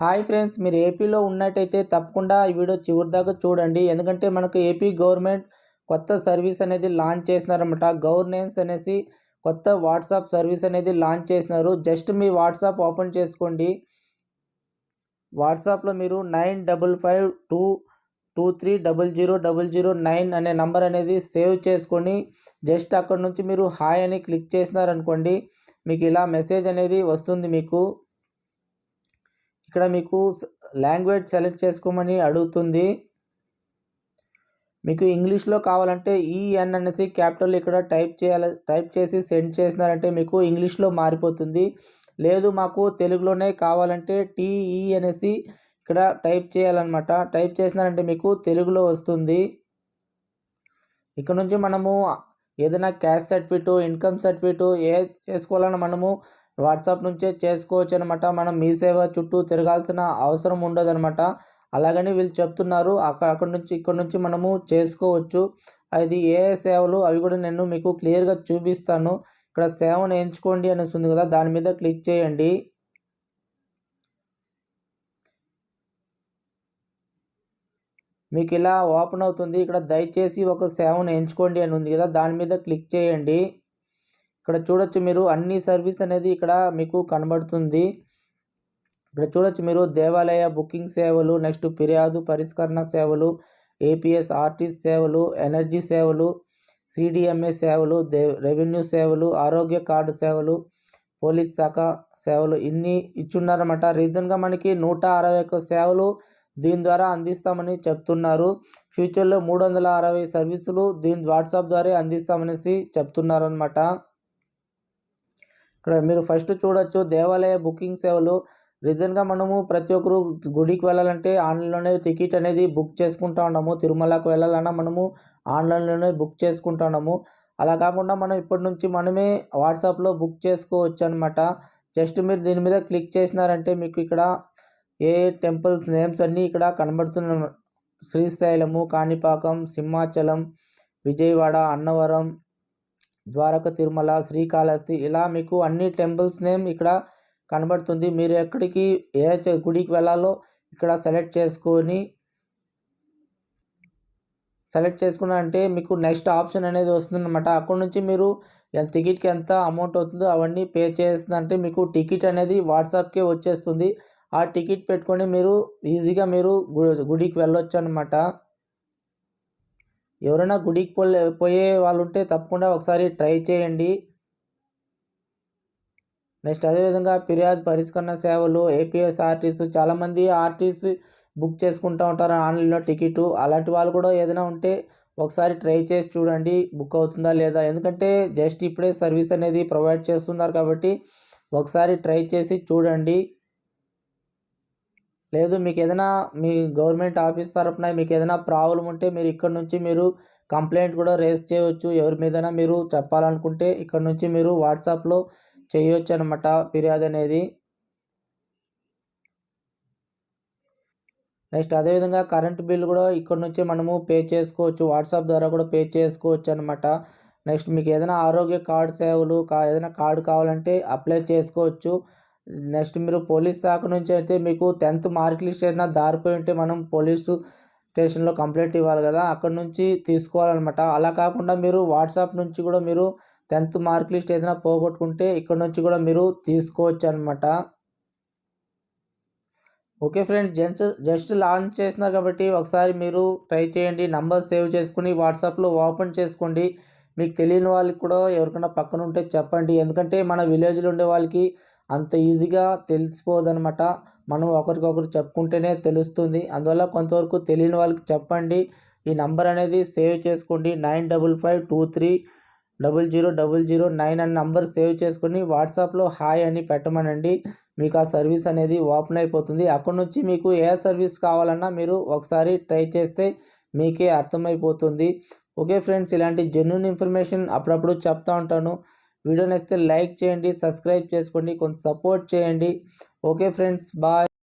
Hi friends మీరు ఏపీలో ఉన్నట్టయితే తప్పకుండా ఈ వీడియో చివరి దాకా చూడండి. ఎందుకంటే మనకు ఏపీ గవర్నమెంట్ కొత్త సర్వీస్ అనేది లాంచ్ చేసినారన్నమాట గవర్నెన్స్ అనేసి కొత్త వాట్సాప్ సర్వీస్ అనేది లాంచ్ చేసినారు జస్ట్ మీ వాట్సాప్ ఓపెన్ చేసుకోండి. వాట్సాప్లో మీరు nine double five two two three double zero double zero nine అనే నంబర్ అనేది సేవ్ చేసుకొని జస్ట్ అక్కడ నుంచి మీరు హాయ్ అని క్లిక్ చేసినారనుకోండి మీకు ఇలా మెసేజ్ అనేది వస్తుంది మీకు. ఇక్కడ మీకు లాంగ్వేజ్ సెలెక్ట్ చేసుకోమని అడుగుతుంది. మీకు ఇంగ్లీష్లో కావాలంటే ఈఎన్ అనేసి క్యాపిటల్ ఇక్కడ టైప్ చేయాలి టైప్ చేసి సెండ్ చేసినారంటే మీకు ఇంగ్లీష్లో మారిపోతుంది. లేదు మాకు తెలుగులోనే కావాలంటే టీఈ అనేసి ఇక్కడ టైప్ చేయాలన్నమాట. టైప్ చేసినారంటే మీకు తెలుగులో వస్తుంది. ఇక్కడ నుంచి మనము ఏదైనా క్యాష్ సర్టిఫికేట్ ఇన్కమ్ సర్టిఫికేట్ ఏ చేసుకోవాలన్నా మనము వాట్సాప్ నుంచే చేసుకోవచ్చు అనమాట మనం మీ సేవ చుట్టూ తిరగాల్సిన అవసరం ఉండదనమాట. అలాగని వీళ్ళు చెప్తున్నారు. అక్కడ అక్కడ నుంచి ఇక్కడ నుంచి మనము చేసుకోవచ్చు. అది ఏ సేవలు అవి కూడా నేను మీకు క్లియర్గా చూపిస్తాను. ఇక్కడ సేవను ఎంచుకోండి అనేసి ఉంది కదా దాని మీద క్లిక్ చేయండి. మీకు ఇలా ఓపెన్ అవుతుంది. ఇక్కడ దయచేసి ఒక సేవను ఎంచుకోండి అని ఉంది కదా దాని మీద క్లిక్ చేయండి. ఇక్కడ చూడొచ్చు మీరు అన్ని సర్వీస్ అనేది ఇక్కడ మీకు కనబడుతుంది. ఇక్కడ చూడొచ్చు మీరు దేవాలయ బుకింగ్ సేవలు నెక్స్ట్ ఫిర్యాదు పరిష్కరణ సేవలు ఏపీఎస్ ఆర్టీస్ సేవలు ఎనర్జీ సేవలు సిడిఎంఏ సేవలు దే రెవెన్యూ సేవలు ఆరోగ్య కార్డు సేవలు పోలీస్ శాఖ సేవలు ఇన్ని ఇచ్చున్నారన్నమాట. రీజన్గా మనకి నూట అరవై ఒక్క సేవలు దీని ద్వారా అందిస్తామని చెప్తున్నారు. ఫ్యూచర్లో మూడు వందల అరవై సర్వీసులు దీని వాట్సాప్ ద్వారా అందిస్తామనేసి చెప్తున్నారనమాట ఇక్కడ మీరు ఫస్ట్ చూడొచ్చు దేవాలయ బుకింగ్ సేవలు. రీజన్గా మనము ప్రతి ఒక్కరు గుడికి వెళ్ళాలంటే ఆన్లైన్లోనే టికెట్ అనేది బుక్ చేసుకుంటా ఉన్నాము. తిరుమలకు వెళ్ళాలన్నా మనము ఆన్లైన్లోనే బుక్ చేసుకుంటా ఉన్నాము. అలా కాకుండా మనం ఇప్పటి నుంచి మనమే వాట్సాప్లో బుక్ చేసుకోవచ్చు అనమాట జస్ట్ మీరు దీని మీద క్లిక్ చేసినారంటే మీకు ఇక్కడ ఏ టెంపుల్స్ నేమ్స్ అన్నీ ఇక్కడ కనబడుతున్న శ్రీశైలము కాణిపాకం సింహాచలం విజయవాడ అన్నవరం ద్వారక తిరుమల శ్రీకాళహస్తి ఇలా మీకు అన్ని టెంపుల్స్ నేమ్ ఇక్కడ కనబడుతుంది. మీరు ఎక్కడికి ఏ గుడికి వెళ్ళాలో ఇక్కడ సెలెక్ట్ చేసుకొని సెలెక్ట్ చేసుకున్నారంటే మీకు నెక్స్ట్ ఆప్షన్ అనేది వస్తుందన్నమాట. అక్కడ నుంచి మీరు ఎంత టికెట్కి ఎంత అమౌంట్ అవుతుందో అవన్నీ పే చేస్తుందంటే మీకు టికెట్ అనేది వాట్సాప్కే వచ్చేస్తుంది. ఆ టికెట్ పెట్టుకొని మీరు ఈజీగా మీరు గుడికి వెళ్ళొచ్చు అనమాట ఎవరైనా గుడికి పోలే పోయే వాళ్ళు ఉంటే తప్పకుండా ఒకసారి ట్రై చేయండి. నెక్స్ట్ అదేవిధంగా ఫిర్యాదు పరిష్కరణ సేవలు ఏపీఎస్ ఆర్టీసు చాలామంది ఆర్టీస్ బుక్ చేసుకుంటూ ఉంటారు ఆన్లైన్లో టికెట్. అలాంటి వాళ్ళు కూడా ఏదైనా ఉంటే ఒకసారి ట్రై చేసి చూడండి బుక్ అవుతుందా లేదా. ఎందుకంటే జస్ట్ ఇప్పుడే సర్వీస్ అనేది ప్రొవైడ్ చేస్తున్నారు కాబట్టి ఒకసారి ట్రై చేసి చూడండి. లేదు మీకు ఏదైనా మీ గవర్నమెంట్ ఆఫీస్ తరఫున మీకు ఏదైనా ప్రాబ్లం ఉంటే మీరు ఇక్కడ నుంచి మీరు కంప్లైంట్ కూడా రేస్ చేయవచ్చు ఎవరి మీదైనా మీరు చెప్పాలనుకుంటే ఇక్కడ నుంచి మీరు వాట్సాప్లో చేయొచ్చు అనమాట ఫిర్యాదు అనేది. నెక్స్ట్ అదేవిధంగా కరెంట్ బిల్ కూడా ఇక్కడ నుంచి మనము పే చేసుకోవచ్చు. వాట్సాప్ ద్వారా కూడా పే చేసుకోవచ్చు అనమాట నెక్స్ట్ మీకు ఏదైనా ఆరోగ్య కార్డు సేవలు కా ఏదైనా కార్డు కావాలంటే అప్లై చేసుకోవచ్చు. నెక్స్ట్ మీరు పోలీస్ శాఖ నుంచి అయితే మీకు టెన్త్ మార్క్ లిస్ట్ ఏదైనా దారిపోయి ఉంటే మనం పోలీసు స్టేషన్లో కంప్లైంట్ ఇవ్వాలి కదా అక్కడ నుంచి తీసుకోవాలన్నమాట. అలా కాకుండా మీరు వాట్సాప్ నుంచి కూడా మీరు టెన్త్ మార్క్ లిస్ట్ ఏదైనా పోగొట్టుకుంటే ఇక్కడ నుంచి కూడా మీరు తీసుకోవచ్చు అనమాట okay friends gents just launch చేసినారు కాబట్టి ఒకసారి మీరు ట్రై చేయండి. నంబర్ సేవ్ చేసుకుని వాట్సాప్లో ఓపెన్ చేసుకోండి. మీకు తెలియని వాళ్ళకి కూడా ఎవరికైనా పక్కన ఉంటే చెప్పండి. ఎందుకంటే మన విలేజ్లో ఉండే వాళ్ళకి అంత ఈజీగా తెలిసిపోదనమాట మనం ఒకరికొకరు చెప్పుకుంటేనే తెలుస్తుంది. అందువల్ల కొంతవరకు తెలియని వాళ్ళకి చెప్పండి. ఈ నంబర్ అనేది సేవ్ చేసుకోండి. Nine double five two three double zero double zero nine అనే నంబర్ సేవ్ చేసుకొని వాట్సాప్లో హాయ్ అని పెట్టమనండి. మీకు ఆ సర్వీస్ అనేది ఓపెన్ అయిపోతుంది. అక్కడ నుంచి మీకు ఏ సర్వీస్ కావాలన్నా మీరు ఒకసారి ట్రై చేస్తే మీకే అర్థమైపోతుంది. ఓకే ఫ్రెండ్స్ ఇలాంటి జెన్యున్ ఇన్ఫర్మేషన్ అప్పుడప్పుడు చెప్తా ఉంటాను. వీడియో నచ్చితే లైక్ చేయండి సబ్స్క్రైబ్ చేసుకోండి కొంత సపోర్ట్ చేయండి. Okay friends bye.